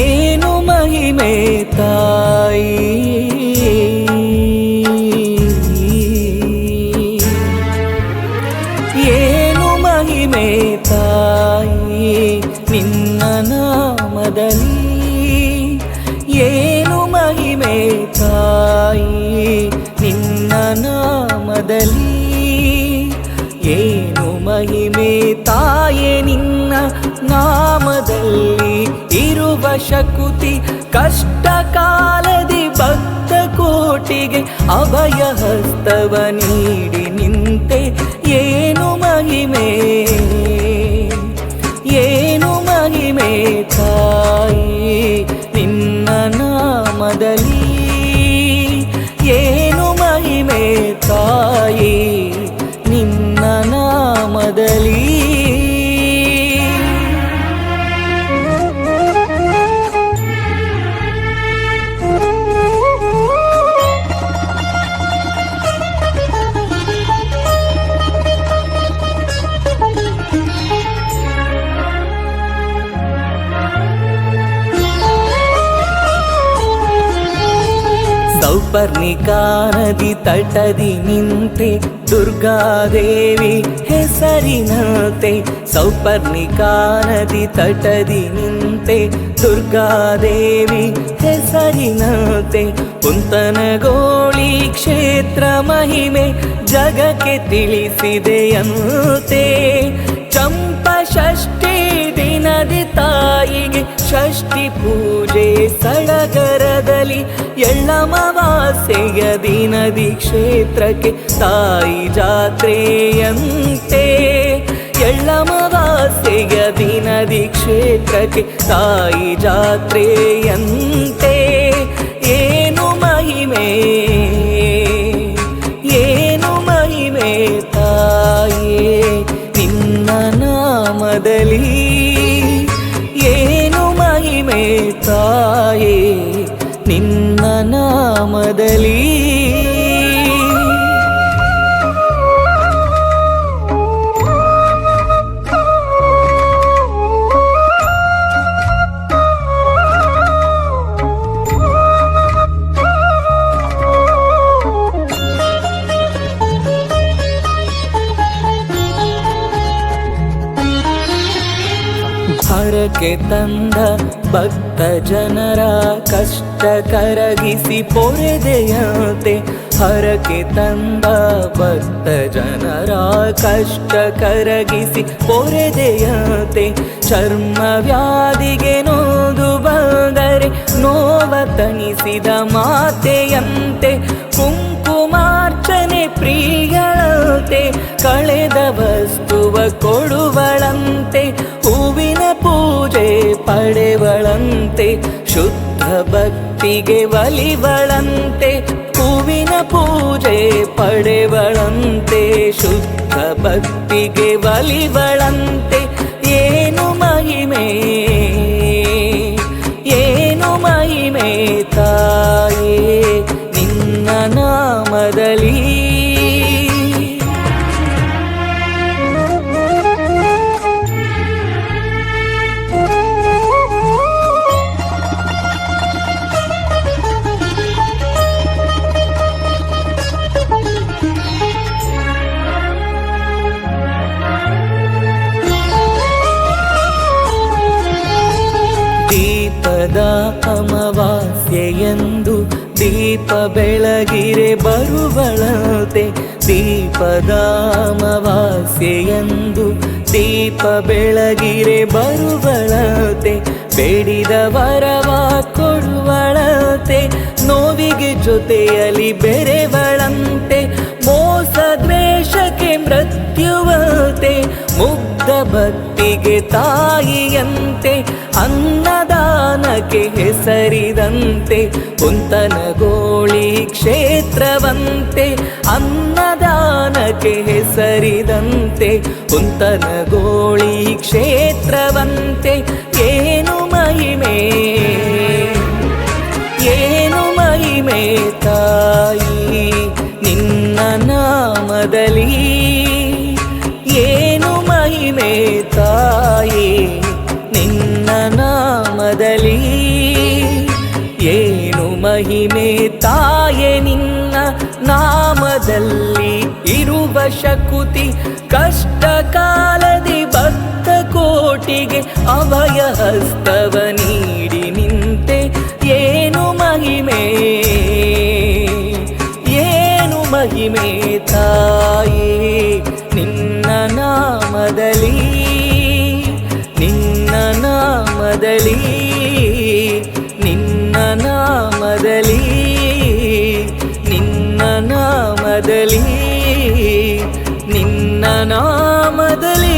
ಏನು ಮಹಿಮೆ ತಾಯಿ? ತಾಯಿ, ನಿನ್ನ ನಾಮದಲ್ಲಿ ಏನು ಮಹಿಮೆ ತಾಯಿ, ನಿನ್ನ ನಾಮದಲ್ಲಿ ಏನು ಮಹಿಮೆ ತಾಯೇ, ನಿನ್ನ ನಾಮದಲ್ಲಿ ಇರುವ ಶಕುತಿ ಕಷ್ಟ ಕಾಲದಿ ಭಕ್ತ ಕೋಟಿಗೆ ಅಭಯ ಹಸ್ತವ ನೀಡಿ ನಿಂತೆ ಏನು ಮಹಿಮೆ ಏನು ಮಹಿಮೆ ತಾಯಿ ನಿನ್ನ ನಾಮದಲ್ಲಿ ಏನು ಮಹಿಮೆ ತಾಯಿ ನಿನ್ನ ನಾಮದಲ್ಲಿ ಸೌಪರ್ಣಿಕಾ ನದಿ ತಟದಿ ನಿಂತೆ ದುರ್ಗಾದೇವಿ ಹೆಸರಿನಂತೆ ಸೌಪರ್ಣಿಕಾನದಿ ತಟದಿ ನಿಂತೆ ದುರ್ಗಾದೇವಿ ಹೆಸರಿನಂತೆ ಕುಂತನಗೋಳಿ ಕ್ಷೇತ್ರ ಮಹಿಮೆ ಜಗಕ್ಕೆ ತಿಳಿಸಿದೆಯಂತೆ ಚಂಪ ಷಷ್ಠಿ ಷಷ್ಠಿ ಪೂಜೆ ಸಡಗರದಲ್ಲಿ ಎಳ್ಳಮವಾಸೆಯ ದಿನದಿ ಕ್ಷೇತ್ರಕ್ಕೆ ತಾಯಿ ಜಾತ್ರೆಯಂತೆ ಎಳ್ಳಮವಾಸೆಯ ದಿನದಿ ಕ್ಷೇತ್ರಕ್ಕೆ ತಾಯಿ ಜಾತ್ರೆಯಂತೆ. ಏನು ಮಹಿಮೆ ನಾಮದಲ್ಲಿ ಹರಕೆ ತಂದ ಭಕ್ತ ಜನರ ಕಷ್ಟ ಕರಗಿಸಿ ಪೊರೆದೆಯಂತೆ ಹರಕೆ ತಂದ ಭಕ್ತ ಜನರ ಕಷ್ಟ ಕರಗಿಸಿ ಪೊರೆದೆಯಂತೆ ಚರ್ಮ ವ್ಯಾಧಿಗೆ ನೋದು ಬಂದರೆ ನೋವ ತಣಿಸಿದ ಮಾತೆಯಂತೆ ಕುಂಕುಮಾರ್ಚನೆ ಪ್ರಿಯಳಂತೆ ಕಳೆದ ವಸ್ತುವ ಕೊಡುವಳಂತೆ ಪಡೆವಳಂತೆ ಶುದ್ಧ ಭಕ್ತಿಗೆ ಒಲಿವಳಂತೆ ಹೂವಿನ ಪೂಜೆ ಪಡೆವಳಂತೆ ಶುದ್ಧ ಭಕ್ತಿಗೆ ಒಲಿವಳಂತೆ ಏನು ಮಹಿಮೆ ಅಮಾವಾಸ್ಯೆಯಂದು ದೀಪ ಬೆಳಗಿರೆ ಬರುವಳಂತೆ. ದೀಪದ ಎಂದು ದೀಪ ಬೆಳಗಿರೆ ಬರುವಳಂತೆ. ಬೇಡಿದ ವರವ ಕೊಡುವಳಂತೆ. ನೋವಿಗೆ ಜೊತೆಯಲ್ಲಿ ಬೆರೆವಳಂತೆ. ಮೋಸ ದ್ವೇಷಕ್ಕೆ ಮೃತ್ಯುವಂತೆ. ಮುಗ್ಧ ಭಕ್ತಿಗೆ ತಾಯಿಯಂತೆ, ಅನ್ನದಾನಕ್ಕೆ ಹೆಸರಿದಂತೆ, ಕುಂತನಗೋಳಿ ಕ್ಷೇತ್ರವಂತೆ, ಅನ್ನದಾನಕ್ಕೆ ಹೆಸರಿದಂತೆ, ಕುಂತನಗೋಳಿ ಕ್ಷೇತ್ರವಂತೆ, ಏನು ಮಹಿಮೆ? ಏನು ಮಹಿಮೆ ತಾಯಿ, ನಿನ್ನ ನಾಮದಲ್ಲಿ? ತಾಯಿ, ನಿನ್ನ ನಾಮದಲ್ಲಿ ಏನು ಮಹಿಮೆ ತಾಯೆ, ನಿನ್ನ ನಾಮದಲ್ಲಿ ಇರುವ ಶಕುತಿ ಕಷ್ಟ ಕಾಲದಿ ಭಕ್ತ ಕೋಟಿಗೆ ಅಭಯ ಹಸ್ತವ ನೀಡಿ ನಿಂತೆ ಏನು ಮಹಿಮೆ? ಏನು ಮಹಿಮೆ ತಾಯಿ, ನಿನ್ನ ನಾಮದಲ್ಲಿ ನಾಮದಲ್ಲಿ ನಿನ್ನ ನಾಮದಲ್ಲಿ ನಿನ್ನ ನಾಮದಲ್ಲಿ ನಿನ್ನ ನಾಮದಲ್ಲಿ